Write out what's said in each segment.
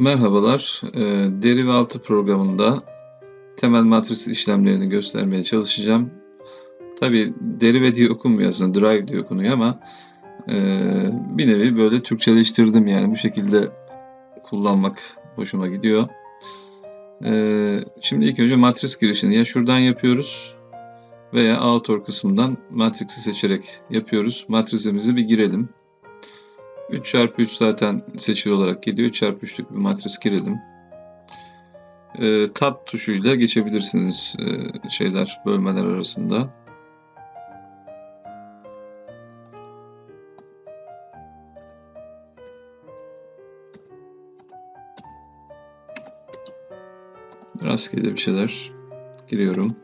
Merhabalar, e, deri 6 programında temel matris işlemlerini göstermeye çalışacağım. Tabi derive diye okunmuyor aslında, drive diye okunuyor ama e, bir nevi böyle Türkçeleştirdim yani bu şekilde kullanmak hoşuma gidiyor. E, şimdi ilk önce matris girişini ya şuradan yapıyoruz veya author kısmından matrisi seçerek yapıyoruz. Matrisimizi bir girelim. 3 çarpı 3 zaten seçili olarak geliyor. 3 çarpı 3'lük bir matris girelim. E, tab tuşuyla geçebilirsiniz e, şeyler, bölmeler arasında. Rastgele bir şeyler giriyorum.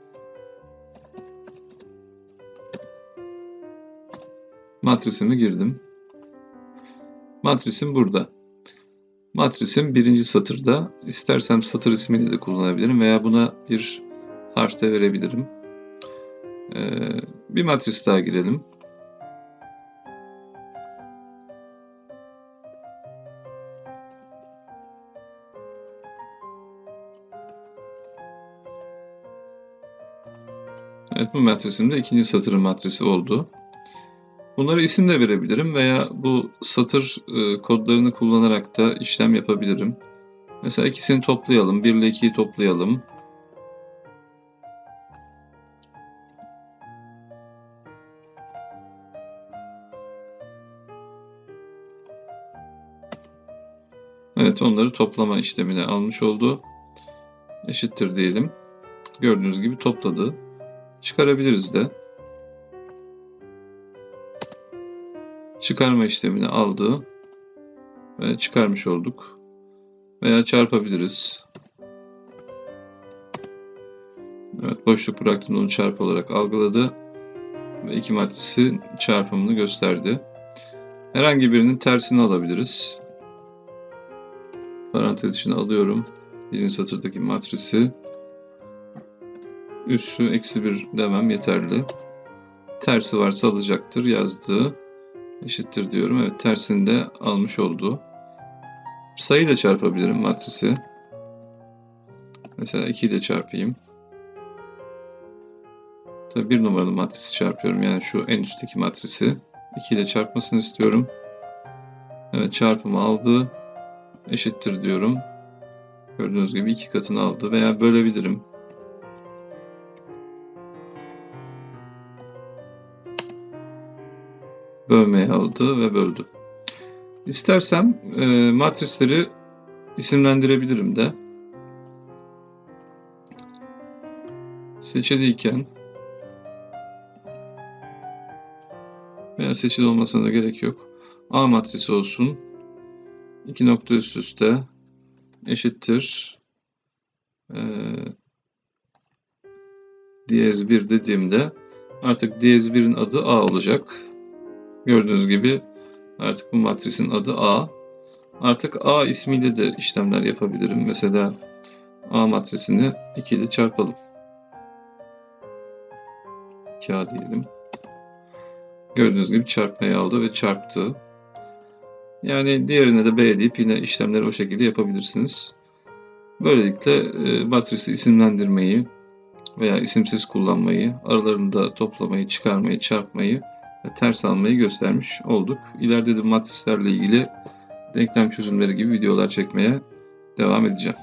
Matrisimi girdim. Matrisim burada. Matrisim birinci satırda. İstersem satır ismini de kullanabilirim veya buna bir harf de verebilirim. Ee, bir matris daha girelim. Evet bu matrisim de ikinci satırın matrisi oldu. Bunlara isim de verebilirim veya bu satır e, kodlarını kullanarak da işlem yapabilirim. Mesela ikisini toplayalım. 1 ile 2'yi toplayalım. Evet onları toplama işlemine almış oldu. Eşittir diyelim. Gördüğünüz gibi topladı. Çıkarabiliriz de. Çıkarma işlemini aldı ve çıkarmış olduk. Veya çarpabiliriz. Evet, boşluk bıraktığımda onu çarpı olarak algıladı ve iki matrisi çarpımını gösterdi. Herhangi birinin tersini alabiliriz. Parantez içine alıyorum. Birinci satırdaki matrisi. Üssü eksi bir demem yeterli. Tersi varsa alacaktır yazdığı eşittir diyorum. Evet tersini de almış oldu. Sayıyla çarpabilirim matrisi. Mesela 2 ile çarpayım. Tabii bir numaralı matrisi çarpıyorum. Yani şu en üstteki matrisi. 2 ile çarpmasını istiyorum. Evet çarpımı aldı. Eşittir diyorum. Gördüğünüz gibi iki katını aldı. Veya bölebilirim. Bölmeye aldı ve böldü. İstersem e, matrisleri isimlendirebilirim de. Seçiliyken veya seçili olmasına da gerek yok. A matrisi olsun. İki nokta üst üste eşittir. E, diyez 1 dediğimde artık diyez 1'in adı A olacak. Gördüğünüz gibi artık bu matrisin adı A. Artık A ismiyle de işlemler yapabilirim. Mesela A matrisini 2 ile çarpalım. 2A diyelim. Gördüğünüz gibi çarpmayı aldı ve çarptı. Yani diğerine de B deyip yine işlemleri o şekilde yapabilirsiniz. Böylelikle e, matrisi isimlendirmeyi veya isimsiz kullanmayı, aralarında toplamayı, çıkarmayı, çarpmayı ters almayı göstermiş olduk. İleride de matrislerle ilgili denklem çözümleri gibi videolar çekmeye devam edeceğim.